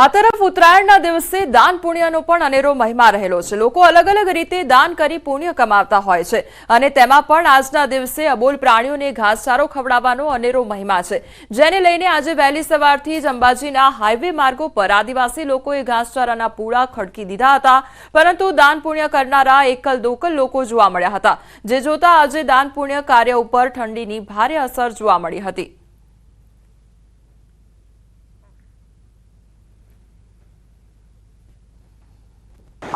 આ તરફ ઉત્તરાયણના દિવસે દાન પુણ્યનો પણ અનેરો મહિમા રહેલો છે. લોકો અલગ અલગ રીતે દાન કરી પુણ્ય કમાવતા હોય છે અને તેમાં પણ આજના દિવસે અબોલ પ્રાણીઓને ઘાસચારો ખવડાવવાનો અનેરો મહિમા છે. જેને લઈને આજે વહેલી સવારથી જ અંબાજીના હાઈવે માર્ગો પર આદિવાસી લોકોએ ઘાસચારાના પૂળા ખડકી દીધા હતા. પરંતુ દાન પુણ્ય કરનારા એકલ દોકલ લોકો જોવા મળ્યા હતા. જે જોતા આજે દાન પુણ્ય કાર્ય ઉપર ઠંડીની ભારે અસર જોવા મળી હતી.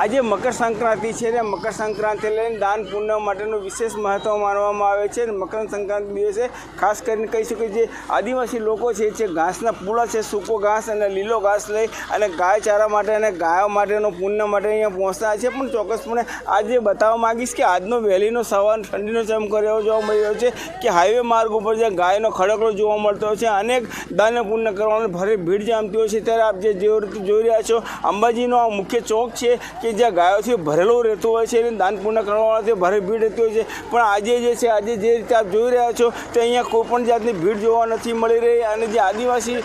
આજે મકર સંક્રાંતિ છે ને મકર સંક્રાંતિ લઈને દાન પુણ્ય માટેનું વિશેષ મહત્વ માનવામાં આવે છે મકર સંક્રાંતિ દિવસે ખાસ કરીને કહી શકીએ જે આદિવાસી લોકો છે જે ઘાસના પૂળા છે, સૂકો ઘાસ અને લીલો ઘાસ લઈ અને ગાય ચારા માટે અને ગાયો માટેનો પુણ્ય માટે અહીંયા પહોંચતા છે. પણ ચોક્કસપણે આજે બતાવવા માગીશ કે આજનો વહેલીનો સવાર ઠંડીનો ચમકો એવો જોવા મળી રહ્યો છે કે હાઈવે માર્ગ ઉપર જે ગાયનો ખડકડો જોવા મળતો હોય છે, અનેક દાન પુણ્ય કરવાનો ભારે ભીડ જામતી હોય છે. ત્યારે આપ જે રીતે જોઈ રહ્યા છો, અંબાજીનો આ મુખ્ય ચોક છે કે જ્યાં છે ભરેલો રહેતો હોય છે, એની દાન કરવાવાળા કરવાથી ભારે ભીડ રહેતી હોય છે. પણ આજે જે છે, આજે જે રીતે આપ જોઈ રહ્યા છો, તે અહીંયા કોઈ પણ જાતની ભીડ જોવા નથી મળી રહી અને જે આદિવાસી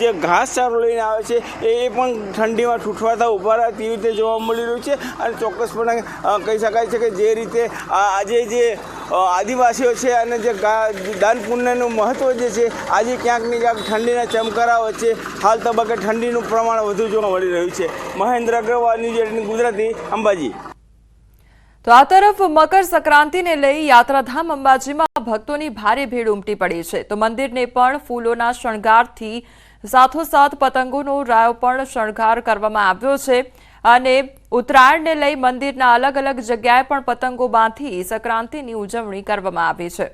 જે ઘાસ ચારો લઈને આવે છે, એ પણ ઠંડીમાં ઠૂઠવાતા ઊભા રહ્યા તેવી રીતે જોવા મળી રહ્યું છે. અને ચોક્કસપણે કહી શકાય છે કે જે રીતે આજે જે આદિવાસીઓ છે અને જે દાન પુણ્યનું મહત્ત્વ જે છે, આજે ક્યાંક ને ક્યાંક ઠંડીના ચમકારા વચ્ચે હાલ તબક્કે ઠંડીનું પ્રમાણ વધુ જોવા મળી રહ્યું છે. Mahendra Agrawal news eighteen Gujarati, Ambaji. તો આ તરફ મકર સંક્રાંતિને લઈ યાત્રાધામ અંબાજીમાં ભક્તોની ભારે ભીડ ઉમટી પડી છે. તો મંદિરને પણ ફૂલોના શણગારથી સાથોસાથ પતંગોનો રાયો પણ શણગાર કરવામાં આવ્યો છે. અને ઉત્તરાયણને લઈ મંદિરના અલગ અલગ જગ્યાએ પણ પતંગો બાંધી સંક્રાંતિની ઉજવણી કરવામાં આવી છે.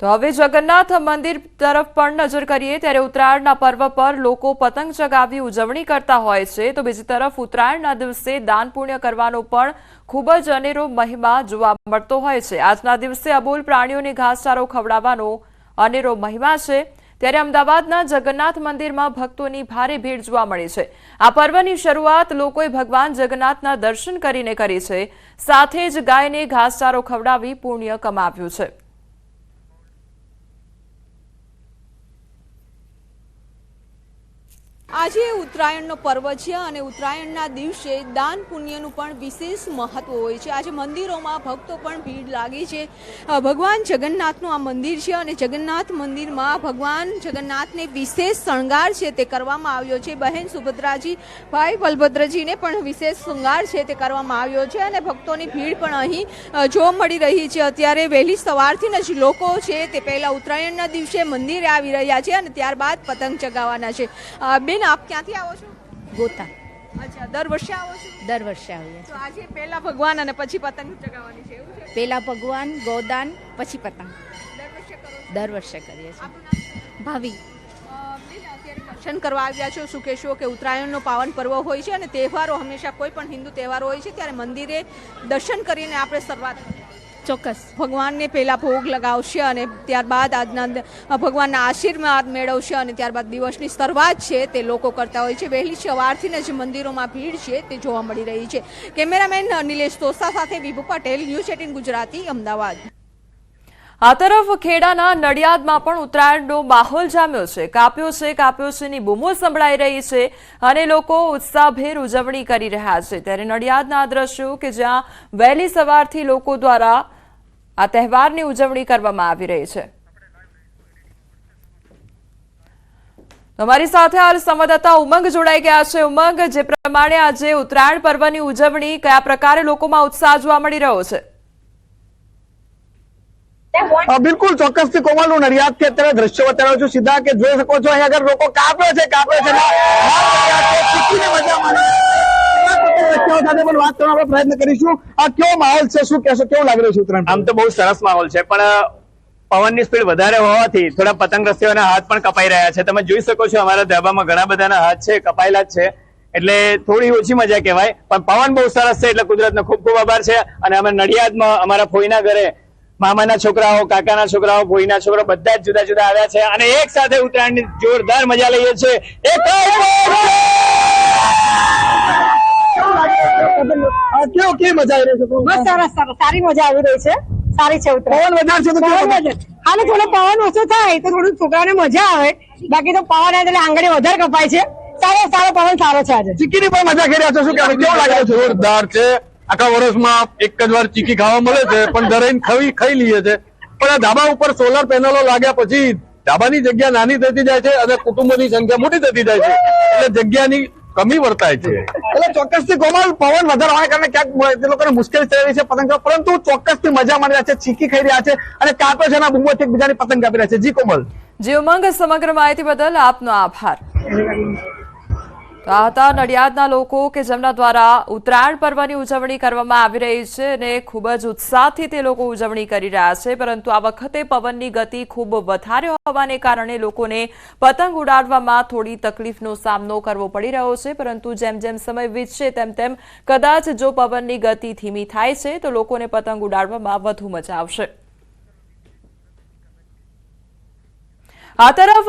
તો હવે જગન્નાથ મંદિર તરફ પણ નજર કરીએ, ત્યારે ઉત્તરાયણના પર્વ પર લોકો પતંગ ચગાવી ઉજવણી કરતા હોય છે. તો બીજી તરફ ઉત્તરાયણના દિવસે દાન પુણ્ય કરવાનો પણ ખૂબ જ અનેરો મહિમા જોવા મળતો હોય છે. આજના દિવસે અબોલ પ્રાણીઓને ઘાસચારો ખવડાવવાનો અનેરો મહિમા છે. ત્યારે અમદાવાદના જગન્નાથ મંદિરમાં ભક્તોની ભારે ભીડ જોવા મળી છે. આ પર્વની શરૂઆત લોકોએ ભગવાન જગન્નાથના દર્શન કરીને કરી છે. સાથે જ ગાયને ઘાસચારો ખવડાવી પુણ્ય કમાવ્યું છે. આજે ઉત્તરાયણનો પર્વ છે અને ઉત્તરાયણના દિવસે દાન પુણ્યનું પણ વિશેષ મહત્વ હોય છે. આજે મંદિરોમાં ભક્તો પણ ભીડ લાગી છે. ભગવાન જગન્નાથનું આ મંદિર છે અને જગન્નાથ મંદિરમાં ભગવાન જગન્નાથને વિશેષ શણગાર છે તે કરવામાં આવ્યો છે. બહેન સુભદ્રાજી ભાઈ બલભદ્રજીને પણ વિશેષ શૃંગાર છે તે કરવામાં આવ્યો છે અને ભક્તોની ભીડ પણ અહીં જોવા મળી રહી છે. અત્યારે વહેલી સવારથી જ લોકો છે તે પહેલાં ઉત્તરાયણના દિવસે મંદિરે આવી રહ્યા છે અને ત્યારબાદ પતંગ ચગાવવાના છે. અ, બેન આપ ક્યાંથી આવો છો? ગોતા. અચ્છા દર વર્ષે આવો છો? દર વર્ષે આવીએ તો આજે પહેલા ભગવાન અને પછી પતંગ ચગાવવાની છે એવું છે? પહેલા ભગવાન ગોદાન પછી પતંગ. દર વર્ષે કરો દર વર્ષે કરીએ છીએ. ભાવી. દર્શન કરવા આવ્યા છો શું કહેશો કે ઉત્તરાયણનો પાવન પર્વ હોય છે અને તહેવારો હંમેશા કોઈ પણ હિન્દુ તહેવારો હોય છે ત્યારે મંદિરે દર્શન કરીને આપણે શરૂઆત કરીએ. ચોક્કસ. ભગવાનને પહેલા ભોગ લગાવશે અને ત્યારબાદ આજના ભગવાનના આશીર્વાદ મેળવશે અને ત્યારબાદ દિવસની શરૂઆત છે તે લોકો કરતા હોય છે. વહેલી સવારથી જ મંદિરોમાં ભીડ છે તે જોવા મળી રહી છે. કેમેરામેન નિલેશ તોસા સાથે વિભુ પટેલ, ન્યૂઝ એટીન ગુજરાતી, અમદાવાદ. આ તરફ ખેડાના નડિયાદમાં પણ ઉત્તરાયણનો માહોલ જામ્યો છે. કાપ્યો છે કાપ્યો છે ની બૂમો સંભળાઈ રહી છે અને લોકો ઉત્સાહભેર ઉજવણી કરી રહ્યા છે. ત્યારે નડિયાદના દ્રશ્યો કે જ્યાં વહેલી સવારથી લોકો દ્વારા આ તહેવારની ઉજવણી કરવામાં આવી રહી છે. અમારી સાથે હાલ સંવાદદાતા ઉમંગ જોડાઈ ગયા છે. ઉમંગ, જે પ્રમાણે આજે ઉત્તરાયણ પર્વની ઉજવણી કયા પ્રકારે લોકોમાં ઉત્સાહ જોવા મળી રહ્યો છે? બિલકુલ, ચોક્કસથી નડિયાદથી અત્યારે દ્રશ્યો બતાવ્યો છું. સીધા કે જોઈ શકો છો, અહીંયા આગળ લોકો કાપે છે કાપે છે ને વાત કરી રહ્યા છે, ચીકીને મજા માણી. એવા કોઈ વ્યક્તિઓ સાથે પણ વાત કરવાનો આપણે પ્રયત્ન કરીશું. આ કેવો માહોલ છે? શું કહેશો? કેવું લાગી રહ્યું છે ઉત્તરાયણ આમ તો બહુ સરસ માહોલ છે, પણ પવનની સ્પીડ વધારે હોવાથી થોડા પતંગ રસીઓના હાથ પણ કપાઈ રહ્યા છે. તમે જોઈ શકો છો અમારા ધાબામાં ઘણા બધાના હાથ છે, કપાયેલા જ છે. એટલે થોડી ઓછી મજા કહેવાય, પણ પવન બહુ સરસ છે, એટલે કુદરતનો ખૂબ ખૂબ આભાર છે. અને અમે નડિયાદમાં, અમારા ફોઈના ઘરે મામાના છોકરાઓ, કાકાના છોકરાઓ ફોઈના છોકરાઓ બધા જ જુદા જુદા આવ્યા છે. અને એક સાથે ઉત્તરાયણની જોરદાર મજા લઈએ છીએ. કેવો કે મજા આવી રહી છે બસ સરસ સરસ. સારી મજા આવી રહી છે. સારી છે પવન વધારે છે તો પવન વધારે. અને થોડો પવન ઓછો થાય તો થોડું છોકરાને મજા આવે. બાકી તો પવન આવે એટલે આંગળી વધારે કપાય છે. સારો સારો પવન સારો છે આજે. ચીકીની પણ મજા કરી રહ્યા છો શું કેવું લાગે છે? જોરદાર છે. આખા વર્ષમાં એક જ વાર ચીકી ખાવા મળે છે પણ દરેક ખાઈ ખાઈ લઈએ છે. પણ આ ધાબા ઉપર સોલર પેનલો લાગ્યા પછી ધાબાની જગ્યા નાની થતી જાય છે અને કુટુંબોની સંખ્યા મોટી થતી જાય છે. એટલે જગ્યાની કમી વર્તાય છે. એટલે ચોક્કસથી કોમલ પવન વધારે હોવાને કારણે ક્યાંક તે લોકોને મુશ્કેલી થઈ રહી છે પતંગ. પરંતુ ચોક્કસથી મજા માણી રહ્યા છે, ચીકી ખાઈ રહ્યા છે અને કાપે છે બુમ્બોથી એકબીજાની પતંગ કાપી રહ્યા છે. જી કોમલ. જી, ઉમંગ સમગ્ર માહિતી બદલ આપનો આભાર. તો હતા નડિયાદના લોકો કે જેમના દ્વારા ઉત્તરાયણ પર્વની ઉજવણી કરવામાં આવી રહી છે અને ખૂબ જ ઉત્સાહથી તે લોકો ઉજવણી કરી રહ્યા છે. પરંતુ આ વખતે પવનની ગતિ ખૂબ વધારે હોવાને કારણે લોકોને પતંગ ઉડાડવામાં થોડી તકલીફનો સામનો કરવો પડી રહ્યો છે. પરંતુ જેમ જેમ સમય વીતશે તેમ તેમ કદાચ જો પવનની ગતિ ધીમી થાય છે, તો લોકોને પતંગ ઉડાડવામાં વધુ મજા આવશે. આ તરફ